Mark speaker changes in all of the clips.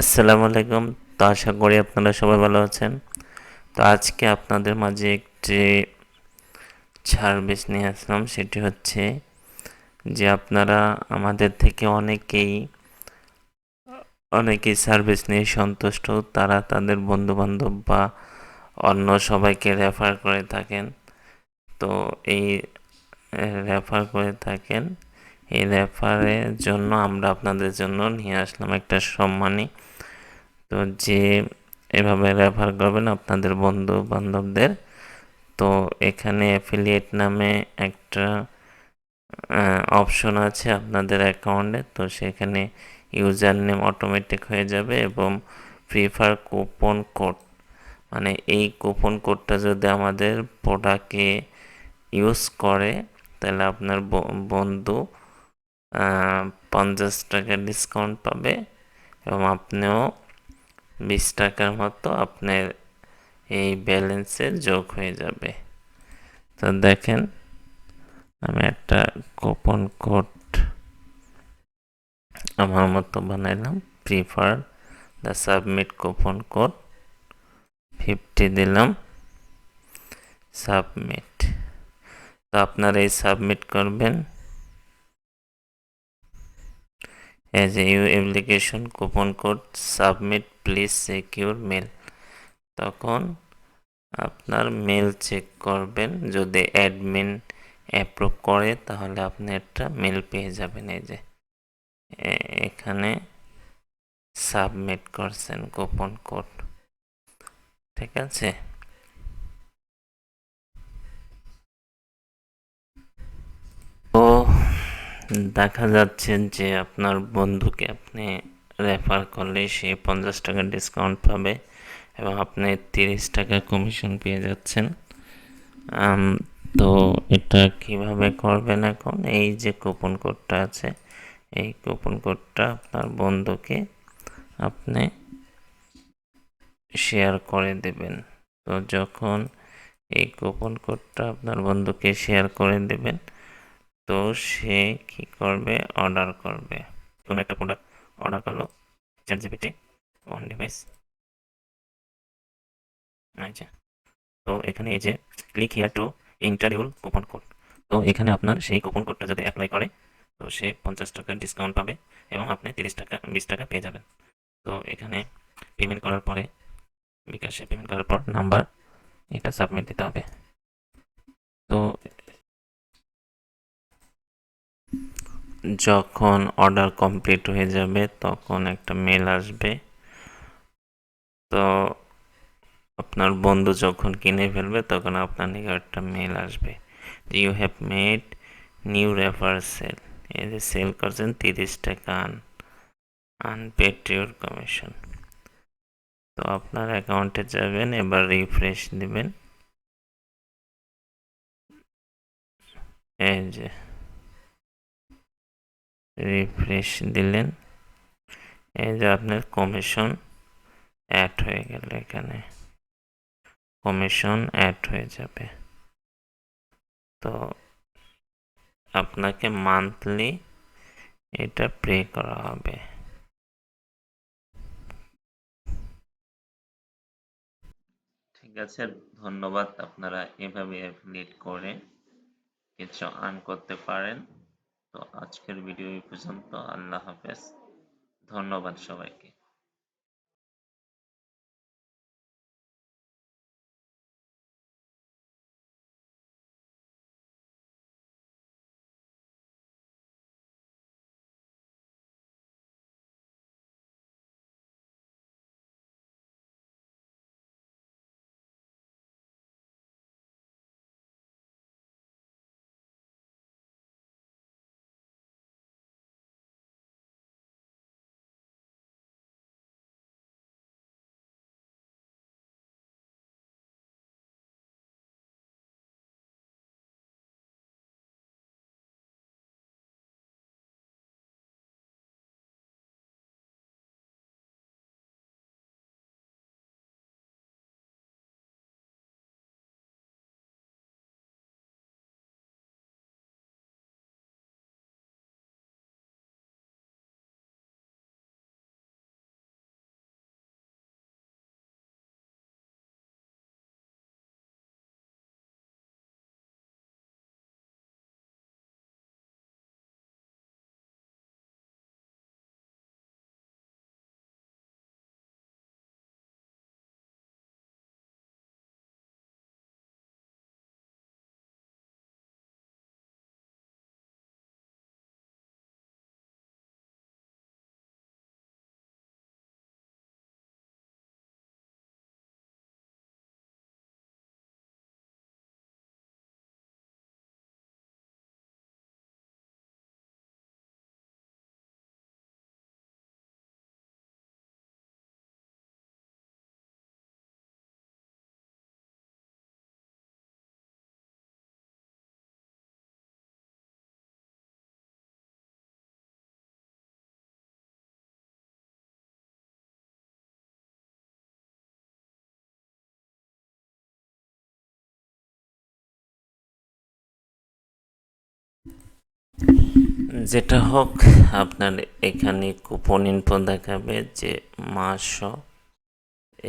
Speaker 1: আসসালামু আলাইকুম। তো আশা করি আপনারা সবাই ভালো আছেন। তো আজকে আপনাদের মাঝে একটি সার্ভিস নিয়ে আসলাম। সেটি হচ্ছে যে আপনারা আমাদের থেকে অনেকেই অনেকেই সার্ভিস নিয়ে সন্তুষ্ট। তারা তাদের বন্ধুবান্ধব বা অন্য সবাইকে রেফার করে থাকেন। তো এই রেফার করে থাকেন। এই রেফারের জন্য আমরা আপনাদের জন্য নিয়ে আসলাম একটা সম্মানী তো যে এভাবে রেফার করবেন আপনাদের বন্ধু বান্ধবদের তো এখানে অ্যাফিলিয়েট নামে একটা অপশন আছে আপনাদের অ্যাকাউন্টে তো সেখানে ইউজার নেম অটোমেটিক হয়ে যাবে এবং প্রিফার কুপন কোড মানে এই কুপন কোডটা যদি আমাদের প্রোডাক্টে ইউজ করে, তাহলে আপনার বন্ধু পঞ্চাশ টাকা ডিসকাউন্ট পাবে এবং আপনিও বিশ টাকার মতো আপনার এই ব্যালেন্সে যোগ হয়ে যাবে। তো দেখেন, আমি একটা কুপন কোড আমার মতো বানাইলাম prefer the submit coupon code fifty দিলাম সাবমিট তো আপনারা এই সাবমিট করবেন as a you application coupon code submit please secure mail তখন আপনার মেল চেক করবেন। যদি অ্যাডমিন অ্যাপ্রুভ করে, তাহলে আপনি একটা মেল পেয়ে যাবেন। এই যে এখানে সাবমিট করছেন কুপন কোড। ঠিক আছে? ও দেখা যাচ্ছে যে আপনার বন্ধুকে আপনি রেফার করলে সে পঞ্চাশ টাকা ডিসকাউন্ট পাবে এবং আপনি তিরিশ টাকা কমিশন পেয়ে যাচ্ছেন। তো এটা কীভাবে করবেন এখন? এই যে কুপন কোডটা আছে, এই কুপন কোডটা আপনার বন্ধুকে আপনি শেয়ার করে দেবেন। তো যখন এই কুপন কোডটা আপনার বন্ধুকে শেয়ার করে দেবেন, তো সে কি করবে? অর্ডার করবে। কোনো একটা প্রোডাক্ট অর্ডার করল চ্যাট জিপিটি ওয়ান ডিভাইস। আচ্ছা তো এখানে এই যে ক্লিক হিয়ার টু ইন্টারভিউল কুপন কোড তো এখানে আপনার সেই কুপন কোডটা যদি অ্যাপ্লাই করে, তো সে পঞ্চাশ টাকার ডিসকাউন্ট পাবে এবং আপনি তিরিশ টাকা, বিশ টাকা পেয়ে যাবেন। তো এখানে পেমেন্ট করার পরে, বিকাশে পেমেন্ট করার পর নাম্বার এটা সাবমিট দিতে হবে তো যখন অর্ডার কমপ্লিট হয়ে যাবে, তখন একটা মেল আসবে। তো আপনার বন্ধু যখন কিনে ফেলবে, তখন আপনার নিকে একটা মেল আসবে। You have made new refer sale এই যে সেল করছেন, তিরিশ টাকা আন আনপেড ইউর কমিশন তো আপনার অ্যাকাউন্টে যাবেন, এবার রিফ্রেশ দিবেন। এই যে। রিফ্রেশ দিলেন। এই যে আপনার কমিশন অ্যাড হয়ে গেল এখানে। কমিশন অ্যাড হয়ে যাবে। তো আপনাকে মান্থলি এটা পে করা হবে। ঠিক আছে, ধন্যবাদ। আপনারা এভাবে অ্যাফিলিয়েট করে কিছু আর্ন করতে পারেন। তো আজকের ভিডিও এই পর্যন্ত। আল্লাহ হাফেজ। ধন্যবাদ সবাইকে। যেটা হোক, আপনার এখানে কুপন ইনফো দেখাবে যে মাসও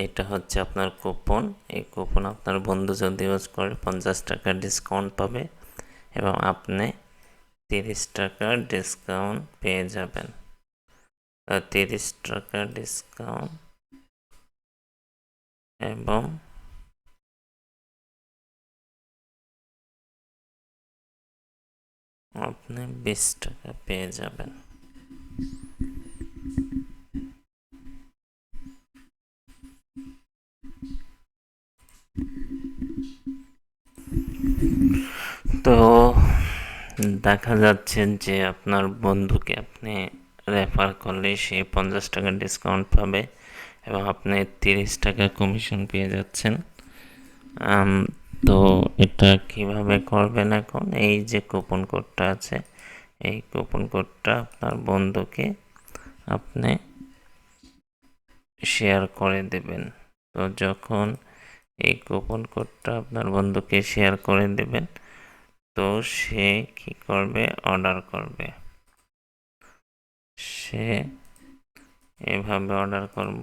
Speaker 1: এটা হচ্ছে আপনার কুপন এই কুপন আপনার বন্ধু যদি ইউজ করে, পঞ্চাশ টাকা ডিসকাউন্ট পাবে এবং আপনি তিরিশ টাকার ডিসকাউন্ট পেয়ে যাবেন। তিরিশ টাকা ডিসকাউন্ট এবং আপনি বিশ টাকা পেয়ে যাবেন। তো দেখা যাচ্ছে যে আপনার বন্ধুকে আপনি রেফার করলে সে পঞ্চাশ টাকা ডিসকাউন্ট পাবে এবং আপনি তিরিশ টাকা কমিশন পেয়ে যাচ্ছেন। তো এটা কীভাবে করবেন এখন? এই যে কুপন কোডটা আছে, এই কুপন কোডটা আপনার বন্ধুকে আপনি শেয়ার করে দেবেন। তো যখন এই কুপন কোডটা আপনার বন্ধুকে শেয়ার করে দেবেন, তো সে কি করবে? অর্ডার করবে। সে এভাবে অর্ডার করব।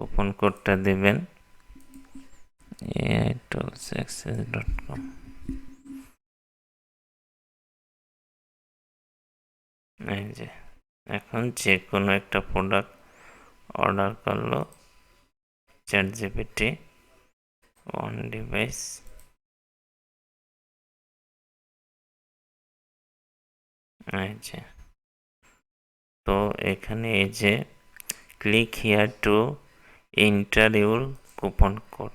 Speaker 1: কুপন কোডটা দেবেন। কম এই যে, এখন যে কোনো একটা প্রোডাক্ট অর্ডার করল চ্যাট জিপিটি অন ডিভাইস যে, তো এখানে এই যে click here to enter your coupon code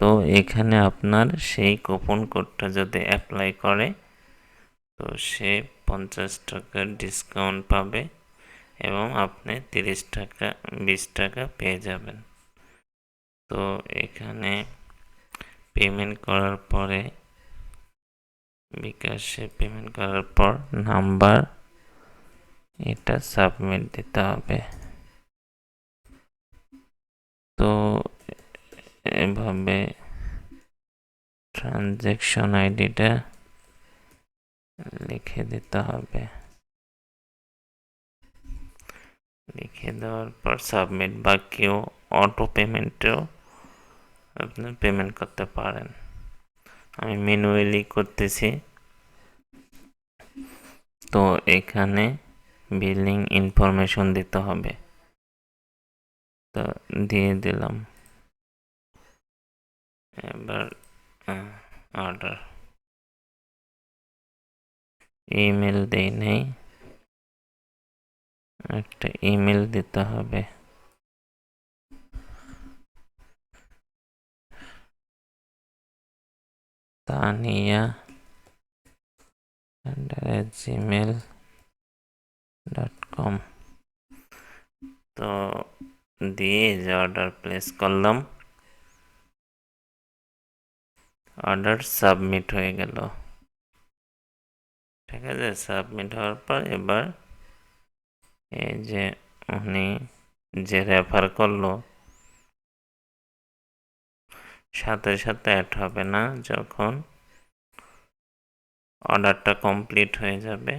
Speaker 1: তো এখানে আপনার সেই কুপন কোডটা যদি অ্যাপ্লাই করে, তো সে পঞ্চাশ টাকার ডিসকাউন্ট পাবে এবং আপনি তিরিশ টাকা, বিশ টাকা পেয়ে যাবেন। তো এখানে পেমেন্ট করার পরে, বিকাশে পেমেন্ট করার পর নাম্বার এটা সাবমিট দিতে হবে। তো এভাবে ট্রানজ্যাকশন আইডিটা লিখে দিতে হবে। লিখে দেওয়ার পর সাবমিট বা কেউ অটো পেমেন্টেও আপনি পেমেন্ট করতে পারেন। আমি ম্যানুয়ালি করতেছি। তো এখানে বিলিং ইনফরমেশন দিতে হবে। তো দিয়ে দিলাম। এবার অর্ডার ইমেল দেই নেই। একটা ইমেল দিতে হবে। তানিয়া জিমেল ডট কম তো দিয়ে যে অর্ডার প্লেস করলাম। অর্ডার সাবমিট হয়ে গেল। ঠিক আছে সাবমিট হওয়ার পর এবার এই যে উনি যে রেফার করল, সাথে সাথে অ্যাড হবে না, যখন অর্ডারটা কমপ্লিট হয়ে যাবে।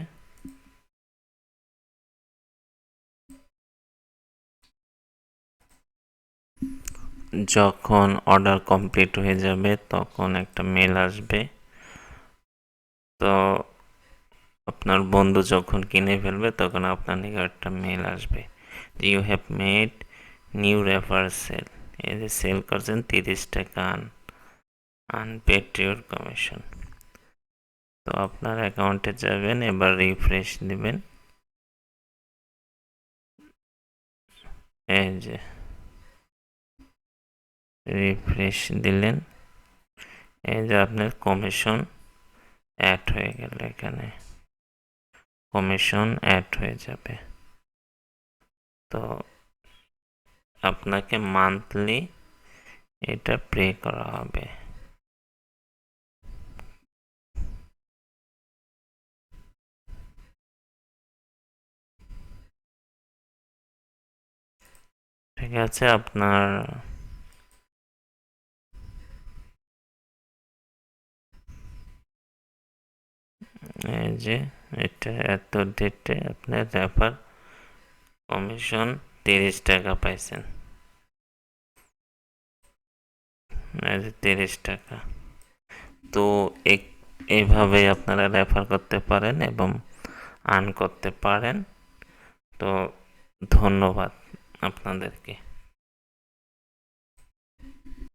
Speaker 1: যখন অর্ডার কমপ্লিট হয়ে যাবে, তখন একটা মেল আসবে। তো আপনার বন্ধু যখন কিনে ফেলবে, তখন আপনার নিকট একটা মেল আসবে। You have made new refer sale এই যে সেল করছেন, তিরিশ টাকা আন আনপেড ইউর কমিশন তো আপনার অ্যাকাউন্টে যাবেন, এবার রিফ্রেশ দিবেন। এই যে। রিফ্রেশ দিলেন। এই যে আপনার কমিশন অ্যাড হয়ে গেল এখানে। কমিশন অ্যাড হয়ে যাবে। তো আপনাকে মান্থলি এটা পে করা হবে। ঠিক আছে, আপনার যে, এটা এত ডেটে আপনার রেফার কমিশন তিরিশ টাকা পাইছেন। তিরিশ টাকা। তো এইভাবেই আপনারা রেফার করতে পারেন এবং আর্ন করতে পারেন। তো ধন্যবাদ আপনাদেরকে।